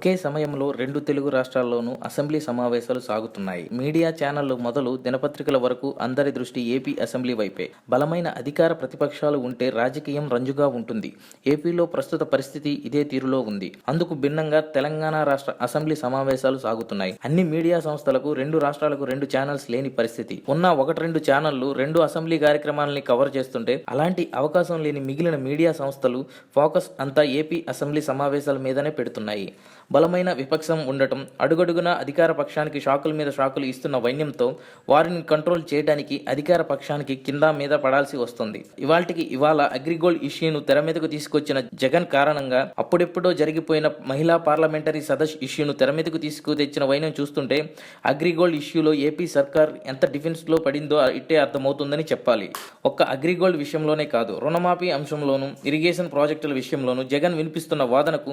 ఒకే సమయంలో రెండు తెలుగు రాష్ట్రాల్లోనూ అసెంబ్లీ సమావేశాలు సాగుతున్నాయి. మీడియా ఛానళ్ళు మొదలు దినపత్రికల వరకు అందరి దృష్టి ఏపీ అసెంబ్లీ వైపే. బలమైన అధికార ప్రతిపక్షాలు ఉంటే రాజకీయం రంజుగా ఉంటుంది. ఏపీలో ప్రస్తుత పరిస్థితి ఇదే తీరులో ఉంది. అందుకు భిన్నంగా తెలంగాణ రాష్ట్ర అసెంబ్లీ సమావేశాలు సాగుతున్నాయి. అన్ని మీడియా సంస్థలకు రెండు రాష్ట్రాలకు రెండు ఛానల్స్ లేని పరిస్థితి. ఉన్న ఒకటి రెండు ఛానళ్ళు రెండు అసెంబ్లీ కార్యక్రమాలని కవర్ చేస్తుంటే అలాంటి అవకాశం లేని మిగిలిన మీడియా సంస్థలు ఫోకస్ అంతా ఏపీ అసెంబ్లీ సమావేశాల మీదనే పెడుతున్నాయి. బలమైన విపక్షం ఉండటం అడుగడుగున అధికార పక్షానికి షాకుల మీద షాకులు ఇస్తున్న వైన్యంతో వారిని కంట్రోల్ చేయడానికి అధికార పక్షానికి కింద మీద పడాల్సి వస్తుంది. ఇవాళకి ఇవాళ అగ్రిగోల్డ్ ఇష్యూను తెర మీదకు తీసుకొచ్చిన జగన్ కారణంగా అప్పుడెప్పుడో జరిగిపోయిన మహిళా పార్లమెంటరీ సదస్సు ఇష్యూను తెర మీదకు తీసుకు తెచ్చిన వైనం చూస్తుంటే అగ్రిగోల్డ్ ఇష్యూలో ఏపీ సర్కార్ ఎంత డిఫెన్స్లో పడిందో ఇట్టే అర్థమవుతుందని చెప్పాలి. ఒక్క అగ్రిగోల్డ్ విషయంలోనే కాదు రుణమాఫీ అంశంలోనూ ఇరిగేషన్ ప్రాజెక్టుల విషయంలోనూ జగన్ వినిపిస్తున్న వాదనకు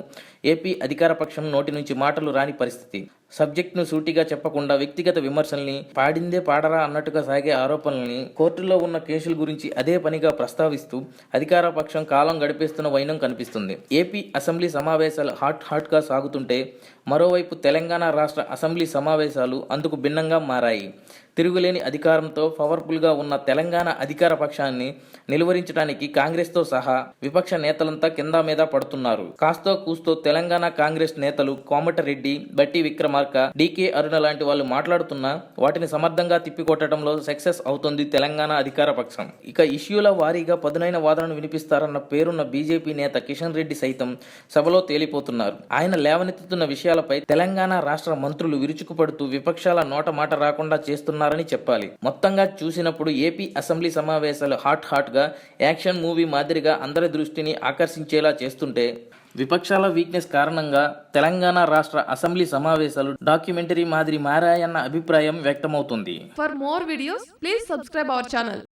ఏపీ అధికార పక్షం నోటి నుంచి మాటలు రాని పరిస్థితి. సబ్జెక్ట్ను సూటిగా చెప్పకుండా వ్యక్తిగత విమర్శల్ని పాడిందే పాడరా అన్నట్టుగా సాగే ఆరోపణల్ని కోర్టులో ఉన్న కేసుల గురించి అదే పనిగా ప్రస్తావిస్తూ అధికార పక్షం కాలం గడిపేస్తున్న వైనం కనిపిస్తుంది. ఏపీ అసెంబ్లీ సమావేశాలు హాట్ హాట్గా సాగుతుంటే మరోవైపు తెలంగాణ రాష్ట్ర అసెంబ్లీ సమావేశాలు అందుకు భిన్నంగా మారాయి. తిరుగులేని అధికారంతో పవర్ఫుల్గా ఉన్న తెలంగాణ అధికార పక్షాన్ని నిలువరించడానికి కాంగ్రెస్తో సహా విపక్ష నేతలంతా కింద మీద పడుతున్నారు. కాస్తో కూస్తో తెలంగాణ కాంగ్రెస్ నేతలు కోమటరెడ్డి బట్టి మార్క డీకే అరుణ లాంటి వాళ్ళు మాట్లాడుతున్నా వాటిని సమర్థంగా తిప్పికొట్టడంలో సక్సెస్ అవుతుంది తెలంగాణ అధికార పక్షం. ఇక ఇష్యూల వారీగా పదునైన వాదనను వినిపిస్తారన్న పేరున్న బీజేపీ నేత కిషన్ రెడ్డి సైతం సభలో తేలిపోతున్నారు. ఆయన లేవనెత్తుతున్న విషయాలపై తెలంగాణ రాష్ట్ర మంత్రులు విరుచుకుపడుతూ విపక్షాల నోట మాట రాకుండా చేస్తున్నారని చెప్పాలి. మొత్తంగా చూసినప్పుడు ఏపీ అసెంబ్లీ సమావేశాలు హాట్ హాట్గా యాక్షన్ మూవీ మాదిరిగా అందరి దృష్టిని ఆకర్షించేలా చేస్తుంటే విపక్షాల వీక్నెస్ కారణంగా తెలంగాణ రాష్ట్ర అసెంబ్లీ సమావేశాలు డాక్యుమెంటరీ మాదిరి మారాయన్న అభిప్రాయం వ్యక్తమవుతుంది. For more videos please subscribe our channel